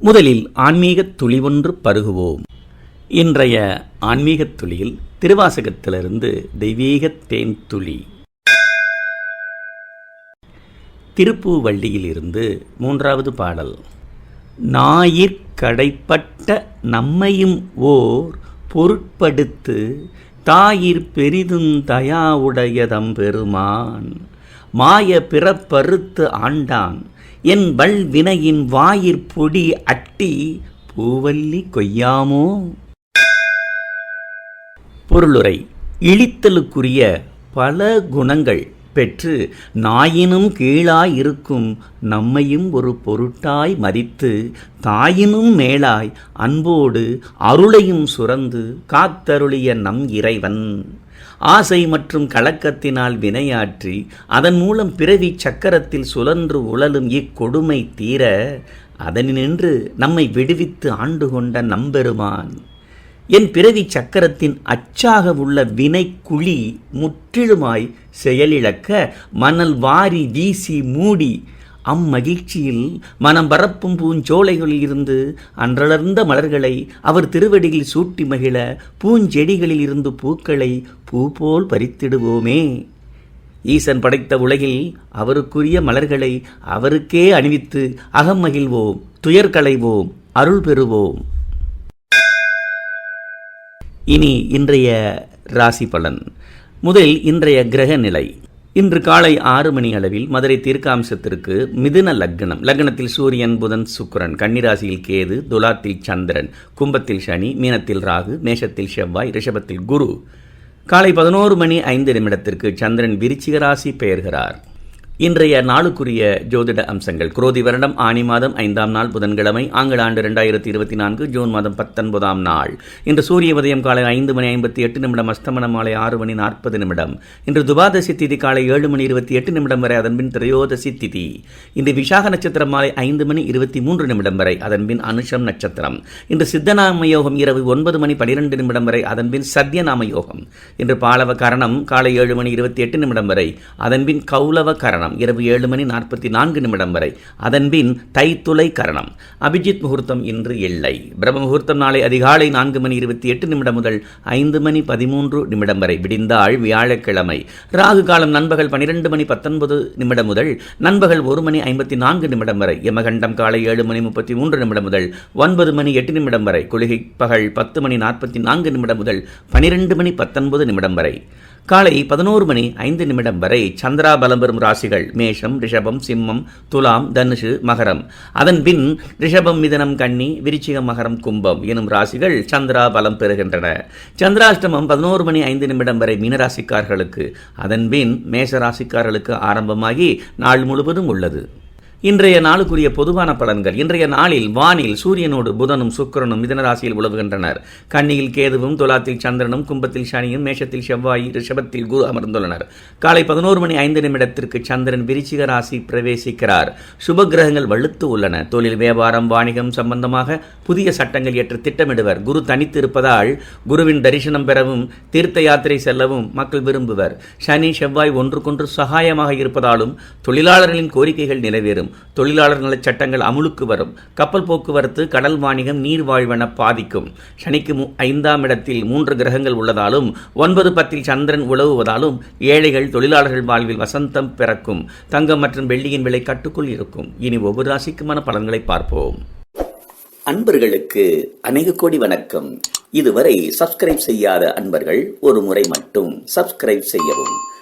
முதலில் ஆன்மீகத் துளி ஒன்று பருகுவோம். இன்றைய ஆன்மீகத் துளியில் திருவாசகத்திலிருந்து தெய்வீக தேன் துளி. திருப்பூவள்ளியில் இருந்து மூன்றாவது பாடல். நாயிற்கடைப்பட்ட நம்மையும் ஓர் பொருட்படுத்து தாயிற் பெரிதும் தயாவுடையதம் பெருமான். மாய பிறப்பறுத்து ஆண்டான் என் வள்வினையின் வாயிற் பொடி அட்டி பூவல்லி கொய்யாமோ? பொருளுரை. இழித்தலுக்குரிய பல குணங்கள் பெற்று நாயினும் கீழாய் இருக்கும் நம்மையும் ஒரு பொருட்டாய் மதித்து தாயினும் மேலாய் அன்போடு அருளையும் சுரந்து காத்தருளிய நம் இறைவன். ஆசை மற்றும் கலக்கத்தினால் வினையாற்றி அதன் மூலம் பிறவி சக்கரத்தில் சுழன்று உழலும் இக்கொடுமை தீர அதனினின்று நம்மை விடுவித்து ஆண்டு கொண்ட நம்பெருமான். என் பிறவி சக்கரத்தின் அச்சாக உள்ள வினை குழி முற்றிலுமாய் செயலிழக்க மணல் வாரி வீசி மூடி அம்மகிழ்ச்சியில் மனம் பரப்பும் பூஞ்சோலைகளில் இருந்து அன்றளர்ந்த மலர்களை அவர் திருவடியில் சூட்டி மகிழ பூஞ்செடிகளில் இருந்து பூக்களை பூ போல் பறித்திடுவோமே. ஈசன் படைத்த உலகில் அவருக்குரிய மலர்களை அவருக்கே அணிவித்து அகம் மகிழ்வோம் துயர் களைவோம் அருள் பெறுவோம். இனி இன்றைய ராசி பலன். முதலில் இன்றைய கிரக நிலை இன்று காலை ஆறு மணி அளவில் மதுரை தீர்க்காம்சத்திற்கு மிதுன லக்னம். லக்னத்தில் சூரியன் புதன் சுக்கரன் கன்னிராசியில் கேது துலாத்தில் சந்திரன் கும்பத்தில் சனி மீனத்தில் ராகு மேஷத்தில் செவ்வாய் ரிஷபத்தில் குரு. காலை பதினோரு மணி ஐந்து நிமிடத்திற்கு சந்திரன் விருச்சிக ராசி பெயர்கிறார். இன்றைய நாளுக்குரிய ஜோதிட அம்சங்கள். குரோதி வருடம் ஆணி மாதம் ஐந்தாம் நாள் புதன்கிழமை ஆங்கில ஆண்டு ரெண்டாயிரத்தி இருபத்தி நான்கு ஜூன் மாதம் பத்தொன்பதாம் நாள். இன்று சூரிய உதயம் காலை ஐந்து மணி ஐம்பத்தி எட்டு நிமிடம் அஸ்தமனம் மாலை ஆறு மணி நாற்பது நிமிடம். இன்று துபாதசி திதி காலை ஏழு மணி இருபத்தி எட்டு நிமிடம் வரை அதன்பின் திரையோதசி திதி. இன்று விசாக நட்சத்திரம் மாலை ஐந்து மணி இருபத்தி மூன்று நிமிடம் வரை அதன்பின் அனுஷம் நட்சத்திரம். இன்று சித்தநாம யோகம் இரவு ஒன்பது மணி பனிரெண்டு நிமிடம் வரை அதன்பின் சத்யநாம யோகம். இன்று பாலவ கரணம் காலை ஏழு மணி இருபத்தி எட்டு நிமிடம் வரை அதன்பின் கௌலவ கரணம். இரவு ஏழு மணி நாற்பத்தி நான்கு நிமிடம் வரை. அதன்பின் தைத்துளை கரணம். அபிஜித் முகூர்த்தம் இன்று இல்லை. பிரம்ம முகூர்த்தம் நாளை அதிகாலை நான்கு மணி இருபத்தி எட்டு நிமிடம் முதல் ஐந்து மணி பதிமூன்று நிமிடம் வரை விடிந்தாள் வியாழக்கிழமை. ராகு காலம் நண்பகல் பனிரெண்டு மணி பத்தொன்பது நிமிடம் முதல் நண்பகல் ஒரு மணி ஐம்பத்தி நான்கு நிமிடம் வரை. யமகண்டம் காலை ஏழு மணி முப்பத்தி மூன்று நிமிடம் முதல் ஒன்பது மணி எட்டு நிமிடம் வரை. குளிகை பகல் பத்து மணி நாற்பத்தி நான்கு நிமிடம் முதல் பனிரெண்டு மணி பத்தொன்பது நிமிடம் வரை. காலை பதினோரு மணி ஐந்து நிமிடம் வரை சந்திரா பலம் பெறும் ராசிகள் மேஷம் ரிஷபம் சிம்மம் துலாம் தனுஷு மகரம். அதன் பின் ரிஷபம் மிதனம் கன்னி விருச்சிகம் மகரம் கும்பம் எனும் ராசிகள் சந்திரா பலம் பெறுகின்றன. சந்திராஷ்டமம் பதினோரு மணி ஐந்து நிமிடம் வரை மீனராசிக்காரர்களுக்கு அதன் பின் மேஷ ராசிக்காரர்களுக்கு ஆரம்பமாகி நாள் முழுவதும் உள்ளது. இன்றைய நாளுக்குரிய பொதுவான பலன்கள். இன்றைய நாளில் வானில் சூரியனோடு புதனும் சுக்கிரனும் மிதனராசியில் உலவுகின்றனர். கன்னியில் கேதுவும் துலாத்தில் சந்திரனும் கும்பத்தில் சனியும் மேஷத்தில் செவ்வாய் ரிஷபத்தில் குரு அமர்ந்துள்ளனர். காலை பதினோரு மணி ஐந்து நிமிடத்திற்கு சந்திரன் விருச்சிக ராசி பிரவேசிக்கிறார். சுப கிரகங்கள் வலுத்து உள்ளன. தொழில் வியாபாரம் வாணிகம் சம்பந்தமாக புதிய சட்டங்கள் ஏற்று திட்டமிடுவர். குரு தனித்து இருப்பதால் குருவின் தரிசனம் பெறவும் தீர்த்த யாத்திரை செல்லவும் மக்கள் விரும்புவர். சனி செவ்வாய் ஒன்றுக்கொன்று சகாயமாக இருப்பதாலும் தொழிலாளர்களின் கோரிக்கைகள் நிறைவேறும். தொழிலாளர் நலச் சட்டங்கள் அமுலுக்கு வரும். கப்பல் போக்குவரத்து கடல் வாணிகம் நீர் வாழ்வென பாதிக்கும். சனிக்கு ஐந்தாம் இடத்தில் மூன்று கிரகங்கள் உள்ளதாலும் ஒன்பது பத்தில் சந்திரன் உழவுவதாலும் ஏழைகள் தொழிலாளர்கள் வாழ்வில் வசந்தம் பிறக்கும். தங்கம் மற்றும் வெள்ளியின் விலை கட்டுக்குள் இருக்கும். இனி ஒவ்வொரு ராசிக்குமான பலன்களை பார்ப்போம். அன்பர்களுக்கு அநேக கோடி வணக்கம். இதுவரை சப்ஸ்கிரைப் செய்யாத அன்பர்கள் ஒரு முறை மட்டும் சப்ஸ்கிரைப் செய்யவும்.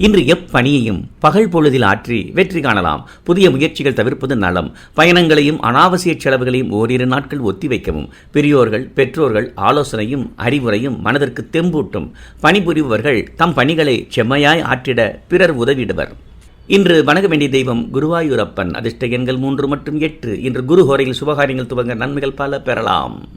இன்று எப்பணியையும் பகல் பொழுதில் ஆற்றி வெற்றி காணலாம். புதிய முயற்சிகள் தவிர்ப்பது நலம். பயணங்களையும் அனாவசிய செலவுகளையும் ஓரிரு நாட்கள் ஒத்திவைக்கவும். பெரியோர்கள் பெற்றோர்கள் ஆலோசனையும் அறிவுரையும் மனதிற்கு தெம்பூட்டும். பணிபுரிபவர்கள் தம் பணிகளை செம்மையாய் ஆற்றிட பிறர் உதவிடுவர். இன்று வணங்க வேண்டிய தெய்வம் குருவாயூரப்பன். அதிர்ஷ்ட எண்கள் மூன்று மற்றும் எட்டு. இன்று குரு ஹோரையில் சுபகாரியங்கள் துவங்க நன்மைகள் பல பெறலாம்.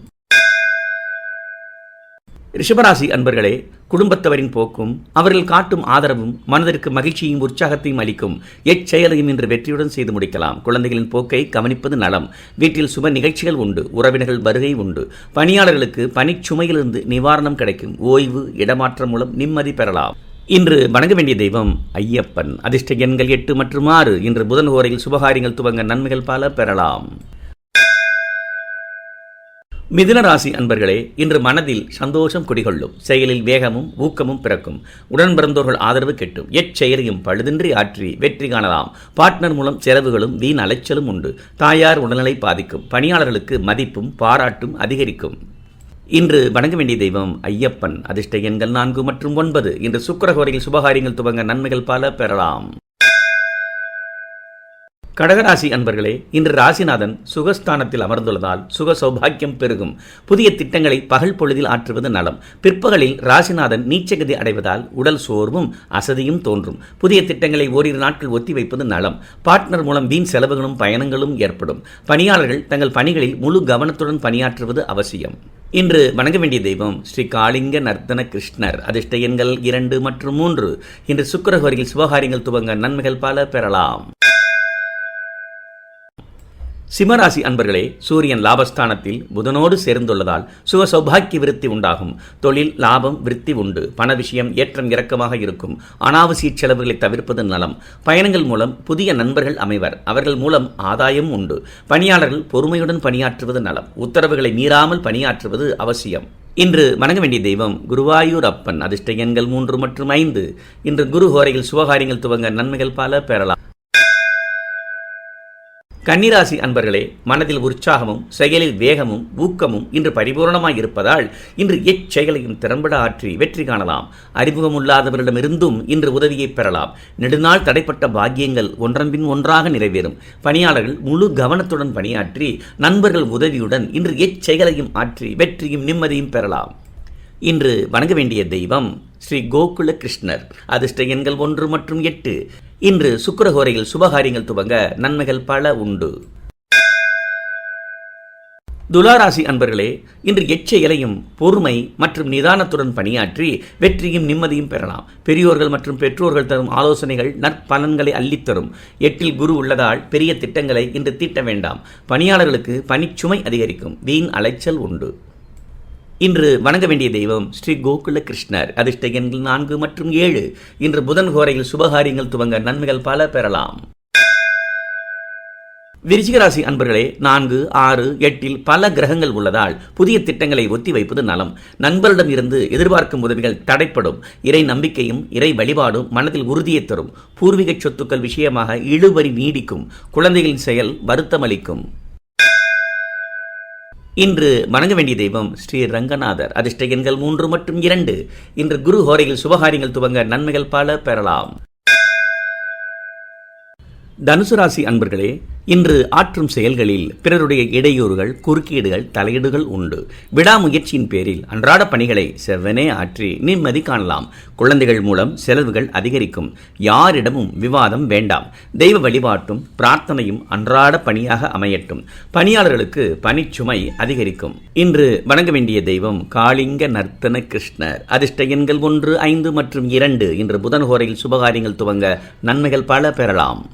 ரிஷபராசி அன்பர்களே குடும்பத்தவரின் போக்கும் அவர்கள் காட்டும் ஆதரவும் மனதிற்கு மகிழ்ச்சியும் உற்சாகத்தையும் அளிக்கும் எச்செயலையும் இன்று வெற்றியுடன் செய்து முடிக்கலாம். குழந்தைகளின் போக்கை கவனிப்பது நலம். வீட்டில் சுப நிகழ்ச்சிகள் உண்டு உறவினர்கள் வருகை உண்டு. பணியாளர்களுக்கு பணிச்சுமையிலிருந்து நிவாரணம் கிடைக்கும். ஓய்வு இடமாற்றம் மூலம் நிம்மதி பெறலாம். இன்று வணங்க வேண்டிய தெய்வம் ஐயப்பன். அதிர்ஷ்ட எண்கள் எட்டு மற்றும் ஆறு. இன்று புதன் ஓரையில் சுபகாரியங்கள் துவங்க நன்மைகள் பல பெறலாம். மிதுன ராசி அன்பர்களே இன்று மனதில் சந்தோஷம் குடிகொள்ளும் செயலில் வேகமும் ஊக்கமும் பிறக்கும். உடன் பிறந்தோர்கள் ஆதரவு கெட்டும். எச்செயலையும் பழுதின்றி ஆற்றி வெற்றி காணலாம். பார்ட்னர் மூலம் செலவுகளும் வீண் அலைச்சலும் உண்டு. தாயார் உடல்நிலை பாதிக்கும். பணியாளர்களுக்கு மதிப்பும் பாராட்டும் அதிகரிக்கும். இன்று வணங்க வேண்டிய தெய்வம் ஐயப்பன். அதிர்ஷ்ட எண்கள் நான்கு மற்றும் ஒன்பது. இன்று சுக்கரகோரையில் சுபகாரியங்கள் துவங்க நன்மைகள் பல பெறலாம். கடகராசி அன்பர்களே இன்று ராசிநாதன் சுகஸ்தானத்தில் அமர்ந்துள்ளதால் சுக சௌபாக்கியம் பெருகும். புதிய திட்டங்களை பகல் பொழுதில் ஆற்றுவது நலம். பிற்பகலில் ராசிநாதன் நீச்சகதி அடைவதால் உடல் சோர்வும் அசதியும் தோன்றும். புதிய திட்டங்களை ஓரிரு நாட்கள் ஒத்திவைப்பது நலம். பார்ட்னர் மூலம் வீண் செலவுகளும் பயணங்களும் ஏற்படும். பணியாளர்கள் தங்கள் பணிகளில் முழு கவனத்துடன் பணியாற்றுவது அவசியம். இன்று வணங்க வேண்டிய தெய்வம் ஸ்ரீ காளிங்க நர்த்தன கிருஷ்ணர். அதிர்ஷ்ட எண்கள் இரண்டு மற்றும் மூன்று. இன்று சுக்கரகோரியில் சுபகாரியங்கள் துவங்க நன்மைகள் பல பெறலாம். சிம்மராசி அன்பர்களே சூரியன் லாபஸ்தானத்தில் புதனோடு சேர்ந்துள்ளதால் சுக சௌபாக்கிய விருத்தி உண்டாகும். தொழில் லாபம் விருத்தி உண்டு. பண விஷயம் ஏற்றம் இறக்கமாக இருக்கும். அனாவசிய செலவுகளை தவிர்ப்பது நலம். பயணங்கள் மூலம் புதிய நண்பர்கள் அமைவர். அவர்கள் மூலம் ஆதாயம் உண்டு. பணியாளர்கள் பொறுமையுடன் பணியாற்றுவது நலம். உத்தரவுகளை மீறாமல் பணியாற்றுவது அவசியம். இன்று வணங்க வேண்டிய தெய்வம் குருவாயூர் அப்பன் அதிர்ஷ்ட எண்கள் மூன்று மற்றும் ஐந்து. இன்று குரு ஹோரையில் சுபகாரியங்கள் துவங்க நன்மைகள் பல பெறலாம். கன்னிராசி அன்பர்களே மனதில் உற்சாகமும் செயலில் வேகமும் ஊக்கமும் இன்று பரிபூர்ணமாக இருப்பதால் இன்று எச்செயலையும் திறம்பட ஆற்றி வெற்றி காணலாம். அறிமுகமில்லாதவரிடமிருந்தும் இன்று உதவியை பெறலாம். நெடுநாள் தடைப்பட்ட பாக்கியங்கள் ஒன்றன்பின் ஒன்றாக நிறைவேறும். பணியாளர்கள் முழு கவனத்துடன் பணியாற்றி நண்பர்கள் உதவியுடன் இன்று எச்செயலையும் ஆற்றி வெற்றியும் நிம்மதியும் பெறலாம். இன்று வணங்க வேண்டிய தெய்வம் ஸ்ரீ கோகுல கிருஷ்ணர் அதிர்ஷ்ட எண்கள் ஒன்று மற்றும் எட்டு. இன்று சுக்கரகோரையில் சுபகாரியங்கள் துவங்க நன்மைகள் பல உண்டு. துலாராசி அன்பர்களே இன்று எச்ச இலையும் பொறுமை மற்றும் நிதானத்துடன் பணியாற்றி வெற்றியும் நிம்மதியும் பெறலாம். பெரியோர்கள் மற்றும் பெற்றோர்கள் தரும் ஆலோசனைகள் நற்பலன்களை அள்ளித்தரும். எட்டில் குரு உள்ளதால் பெரிய திட்டங்களை இன்று தீட்ட வேண்டாம். பணியாளர்களுக்கு பணிச்சுமை அதிகரிக்கும். வீண் அலைச்சல் உண்டு. இன்று வணங்க வேண்டிய தெய்வம் ஸ்ரீ கோகுல கிருஷ்ணர் அதிர்ஷ்ட எண்கள் நான்கு மற்றும் ஏழு. இன்று புதன் கோரையில் சுபகாரியங்கள் துவங்க நன்மைகள் பல பெறலாம். விருச்சிகராசி அன்பர்களே நான்கு ஆறு எட்டில் பல கிரகங்கள் உள்ளதால் புதிய திட்டங்களை ஒத்தி வைப்பது நலம். நண்பரிடம் இருந்து எதிர்பார்க்கும் உதவிகள் தடைப்படும். இறை நம்பிக்கையும் இறை வழிபாடும் மனதில் உறுதியை தரும். பூர்வீக சொத்துக்கள் விஷயமாக இழுபறி நீடிக்கும். குழந்தைகளின் செயல் வருத்தமளிக்கும். இன்று வணங்க வேண்டிய தெய்வம் ஸ்ரீ ரங்கநாதர். அதிர்ஷ்ட எண்கள் மூன்று மற்றும் இரண்டு. இன்று குரு ஹோரையில் சுபகாரியங்கள் துவங்க நன்மைகள் பல பெறலாம். தனுசு ராசி அன்பர்களே இன்று ஆற்றும் செயல்களில் பிறருடைய இடையூறுகள் குறுக்கீடுகள் தலையீடுகள் உண்டு. விடாமுயற்சியின் பேரில் அன்றாட பணிகளை செவ்வனே ஆற்றி நிம்மதி காணலாம். குழந்தைகள் மூலம் செலவுகள் அதிகரிக்கும். யாரிடமும் விவாதம் வேண்டாம். தெய்வ வழிபாட்டும் பிரார்த்தனையும் அன்றாட பணியாக அமையட்டும். பணியாளர்களுக்கு பணிச்சுமை அதிகரிக்கும். இன்று வணங்க வேண்டிய தெய்வம் காளிங்க நர்த்தன கிருஷ்ணர். அதிர்ஷ்ட எண்கள் ஒன்று ஐந்து மற்றும் இரண்டு இன்று புதன் ஹோரையில் சுபகாரியங்கள் துவங்க நன்மைகள் பல பெறலாம்.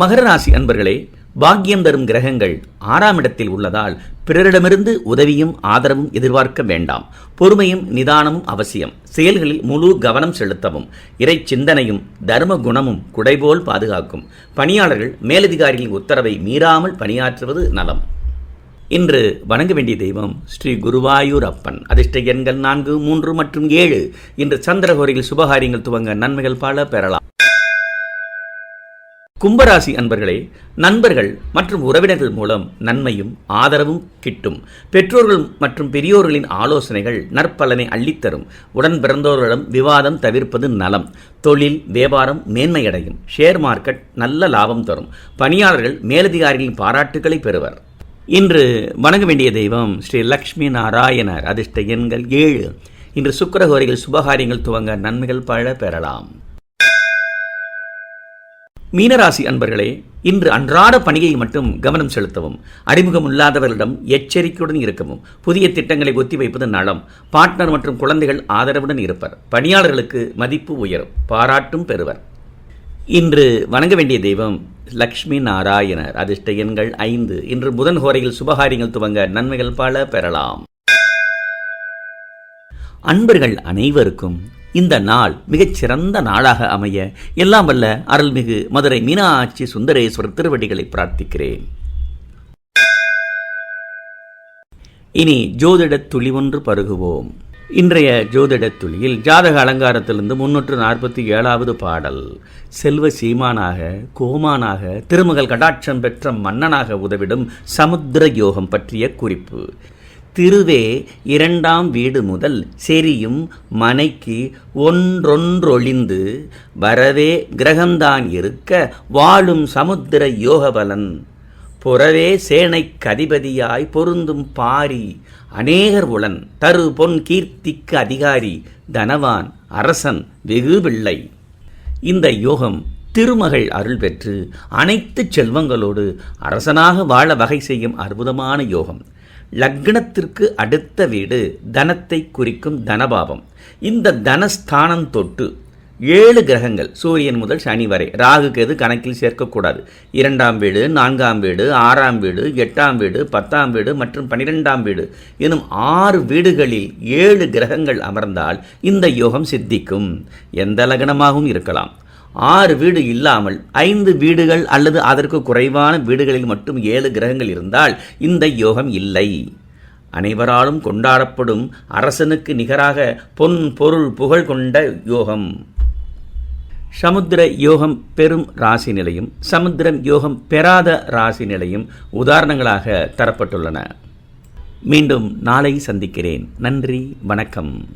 மகர ராசி அன்பர்களே பாக்கியம் தரும் கிரகங்கள் ஆறாம் இடத்தில் உள்ளதால் பிறரிடமிருந்து உதவியும் ஆதரவும் எதிர்பார்க்க வேண்டாம். பொறுமையும் நிதானமும் அவசியம். செயல்களில் முழு கவனம் செலுத்தவும் இறை சிந்தனையும் தர்ம குணமும் குடைபோல் பாதுகாக்கும். பணியாளர்கள் மேலதிகாரிகளின் உத்தரவை மீறாமல் பணியாற்றுவது நலம். இன்று வணங்க வேண்டிய தெய்வம் ஸ்ரீ குருவாயூர் அப்பன் அதிர்ஷ்ட எண்கள் நான்கு மூன்று மற்றும் ஏழு. இன்று சந்திரகோரையில் சுபகாரியங்கள் துவங்க நன்மைகள் பல பெறலாம். கும்பராசி அன்பர்களே நண்பர்கள் மற்றும் உறவினர்கள் மூலம் நன்மையும் ஆதரவும் கிட்டும். பெற்றோர்கள் மற்றும் பெரியோர்களின் ஆலோசனைகள் நற்பலனை அள்ளித்தரும். உடன் பிறந்தோர்களிடம் விவாதம் தவிர்ப்பது நலம். தொழில் வியாபாரம் மேன்மையடையும். ஷேர் மார்க்கெட் நல்ல லாபம் தரும். பணியாளர்கள் மேலதிகாரிகளின் பாராட்டுகளை பெறுவர். இன்று வணங்க வேண்டிய தெய்வம் ஸ்ரீ லக்ஷ்மி நாராயணர். அதிர்ஷ்ட எண்கள் ஏழு. இன்று சுக்கரகோரிகள் சுபகாரியங்கள் துவங்க நன்மைகள் பல பெறலாம். மீனராசி அன்பர்களே இன்று அன்றாட பணியை மட்டும் கவனம் செலுத்தவும் அறிமுகம் இல்லாதவர்களிடம் எச்சரிக்கையுடன் இருக்கவும் புதிய திட்டங்களை ஒத்திவைப்பது நலம் பார்ட்னர் மற்றும் குழந்தைகள் ஆதரவுடன் இருப்பர். பணியாளர்களுக்கு மதிப்பு உயரும் பாராட்டும் பெறுவர். இன்று வணங்க வேண்டிய தெய்வம் லக்ஷ்மி நாராயணர். அதிர்ஷ்ட எண்கள் ஐந்து. இன்று புதன் ஹோரையில் சுபகாரியங்கள் துவங்க நன்மைகள் பல பெறலாம். அன்பர்கள் அனைவருக்கும் இந்த நாள் மிகச் சிறந்த நாளாக அமைய எல்லாம் வல்ல அருள்மிகு மதுரை மீனாட்சி சுந்தரேஸ்வரர் திருவடிகளை பிரார்த்திக்கிறேன். இனி ஜோதிட துளி ஒன்று பருகுவோம். இன்றைய ஜோதிட துளியில் ஜாதக அலங்காரத்திலிருந்து முன்னூற்று நாற்பத்தி ஏழாவது பாடல். செல்வ சீமானாக கோமானாக திருமகள் கடாட்சம் பெற்ற மன்னனாக உதவிடும் சமுத்திர யோகம் பற்றிய குறிப்பு. திருவே இரண்டாம் வீடு முதல் செரியும் மனைக்கு ஒன்றொன்றொழிந்து வரவே கிரகம்தான் இருக்க வாழும் சமுத்திர யோகபலன். புறவே சேனைக் கதிபதியாய் பொருந்தும் பாரி அநேகர் உளன் தரு பொன் கீர்த்திக்கு அதிகாரி தனவான் அரசன் வெகு பிள்ளை இந்த யோகம் திருமகள் அருள் பெற்று அனைத்து செல்வங்களோடு அரசனாக வாழ வகை செய்யும் அற்புதமான யோகம். லக்னத்திற்கு அடுத்த வீடு தனத்தை குறிக்கும் தனபாவம். இந்த தனஸ்தானம் தொட்டு ஏழு கிரகங்கள் சூரியன் முதல் சனி வரை ராகு கேது கணக்கில் சேர்க்கக்கூடாது. இரண்டாம் வீடு நான்காம் வீடு ஆறாம் வீடு எட்டாம் வீடு பத்தாம் வீடு மற்றும் பனிரெண்டாம் வீடு எனும் ஆறு வீடுகளில் ஏழு கிரகங்கள் அமர்ந்தால் இந்த யோகம் சித்திக்கும். எந்த லக்னமாகவும் இருக்கலாம். ஆறு வீடு இல்லாமல் ஐந்து வீடுகள் அல்லது அதற்கு குறைவான வீடுகளில் மட்டும் ஏழு கிரகங்கள் இருந்தால் இந்த யோகம் இல்லை. அனைவராலும் கொண்டாடப்படும் அரசனுக்கு நிகராக பொன் பொருள் புகழ் கொண்ட யோகம். சமுத்திர யோகம் பெரும் ராசி நிலையும் சமுத்திரம் யோகம் பெறாத ராசி நிலையும் உதாரணங்களாக தரப்பட்டுள்ளன. மீண்டும் நாளை சந்திக்கிறேன். நன்றி வணக்கம்.